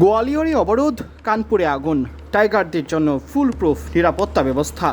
গোয়ালিয়রে অবরোধ, কানপুরে আগুন। টাইগারদের জন্য ফুল প্রুফ নিরাপত্তা ব্যবস্থা।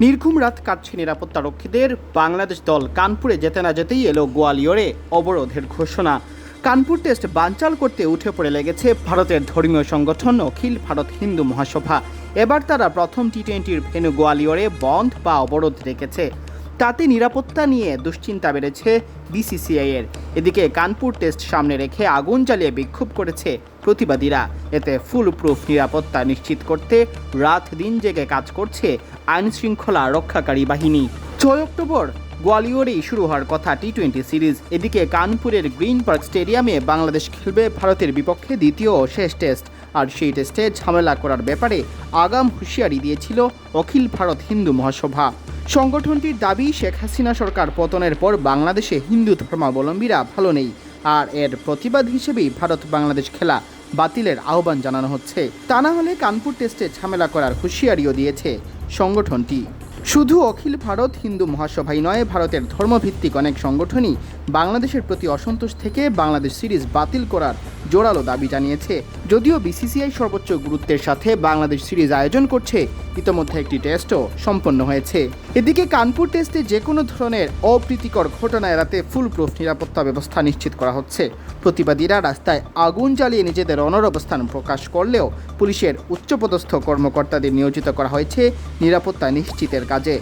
নির্ঘুম রাত কাটছে নিরাপত্তা রক্ষীদের। বাংলাদেশ দল কানপুরে যেতে না যেতেই এলো গোয়ালিয়রে অবরোধের ঘোষণা। কানপুর টেস্ট বানচাল করতে উঠে পড়ে লেগেছে ভারতের ধর্মীয় সংগঠন অখিল ভারত হিন্দু মহাসভা। এবার তারা প্রথম টি টোয়েন্টির ভেন্যু গোয়ালিয়রে বন্ধ বা অবরোধ রেখেছে। তাতে নিরাপত্তা নিয়ে দুশ্চিন্তা বেড়েছে বিসিসিআই এর। এদিকে কানপুর টেস্ট সামনে রেখে আগুন জ্বালিয়ে বিক্ষোভ করেছে প্রতিবাদীরা। এতে ফুল প্রুফ নিরাপত্তা নিশ্চিত করতে রাত দিন জেগে কাজ করছে আইন শৃঙ্খলা রক্ষাকারী বাহিনী। ছয় অক্টোবর গোয়ালিয়রেই শুরু হওয়ার কথা টি টোয়েন্টি সিরিজ। এদিকে কানপুরের গ্রিন পার্ক স্টেডিয়ামে বাংলাদেশ খেলবে ভারতের বিপক্ষে দ্বিতীয় ও শেষ টেস্ট। আর সেই টেস্টে ঝামেলা করার ব্যাপারে আগাম হুঁশিয়ারি দিয়েছিল অখিল ভারত হিন্দু মহাসভা। সংগঠনটির দাবি, শেখ হাসিনা সরকার পতনের পর বাংলাদেশে হিন্দু ধর্মাবলম্বীরা ভালো নেই। আর এর প্রতিবাদ হিসেবেই ভারত বাংলাদেশ খেলা বাতিলের আহ্বান জানানো হচ্ছে। তা না হলে কানপুর টেস্টে ঝামেলা করার হুঁশিয়ারিও দিয়েছে সংগঠনটি। শুধু অখিল ভারত, হিন্দু মহাসভাই নয়, ভারতের ধর্মভিত্তিক অনেক সংগঠনই বাংলাদেশের প্রতি অসন্তোষ থেকে বাংলাদেশ সিরিজ বাতিল করার জোরালো দাবি জানিয়েছে। যদিও বিসিসিআই সর্বোচ্চ গুরুত্বের সাথে বাংলাদেশ সিরিজ আয়োজন করছে, ইতোমধ্যে একটি টেস্টও সম্পন্ন হয়েছে। এদিকে কানপুর টেস্টে যে কোনো ধরনের অপ্রীতিকর ঘটনা এড়াতে ফুল প্রুফ নিরাপত্তা ব্যবস্থা নিশ্চিত করা হচ্ছে। প্রতিবাদীরা রাস্তায় আগুন জ্বালিয়ে নিজেদের অনর অবস্থান প্রকাশ করলেও পুলিশের উচ্চপদস্থ কর্মকর্তাদের নিয়োজিত করা হয়েছে নিরাপত্তা নিশ্চিতের কাজে।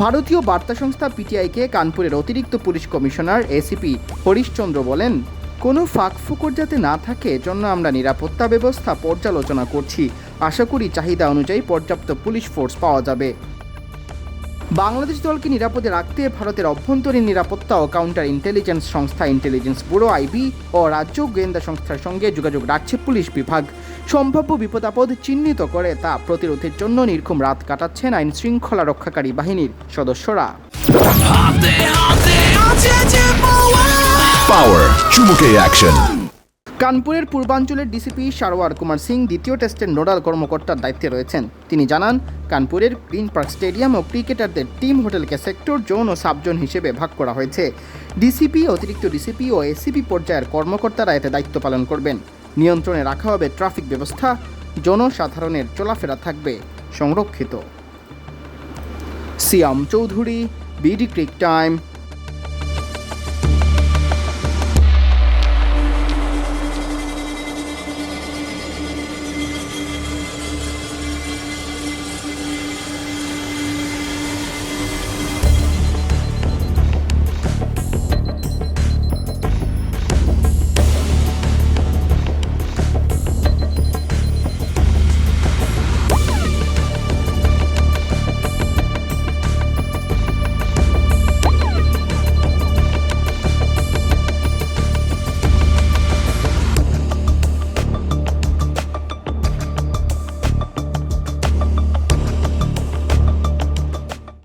ভারতীয় বার্তা সংস্থা পিটিআইকে কানপুরের অতিরিক্ত পুলিশ কমিশনার এসিপি হরিশচন্দ্র বলেন কোনো ফাঁকফুকর যাতে না থাকে জন্য আমরা নিরাপত্তা ব্যবস্থা পর্যালোচনা করছি আশা করি চাহিদা অনুযায়ী পর্যাপ্ত পুলিশ ফোর্স পাওয়া যাবে বাংলাদেশ দলকে নিরাপদে রাখতে ভারতের অভ্যন্তরীণ নিরাপত্তা ও কাউন্টার ইন্টেলিজেন্স সংস্থা ইন্টেলিজেন্স ব্যুরো আইবি ও রাজ্য গোয়েন্দা সংস্থার সঙ্গে যোগাযোগ রাখছে পুলিশ বিভাগ সম্ভাব্য বিপদাপদ চিহ্নিত করে তা প্রতিরোধের জন্য নির্ঘুম রাত কাটাচ্ছেন আইন শৃঙ্খলা রক্ষাকারী বাহিনীর সদস্যরা Power চুমুকে অ্যাকশন কানপুরের পূর্বাঞ্চলের ডিসিপি সারোয়ার কুমার সিং দ্বিতীয় টেস্টের নোডাল কর্মকর্তার দায়িত্বে রয়েছেন। তিনি জানান, কানপুরের গ্রিন পার্ক স্টেডিয়াম ও ক্রিকেটারদের টিম হোটেলকে সেক্টর, জোন ও সাবজোন হিসেবে ভাগ করা হয়েছে। ডিসিপি অতিরিক্ত ডিসিপি ও এসিপি পর্যায়ের কর্মকর্তারা এতে দায়িত্ব পালন করবেন। নিয়ন্ত্রণে রাখা হবে ট্রাফিক ব্যবস্থা, জনসাধারণের চলাফেরা থাকবে সংরক্ষিত। Siam Chowdhury BD cric time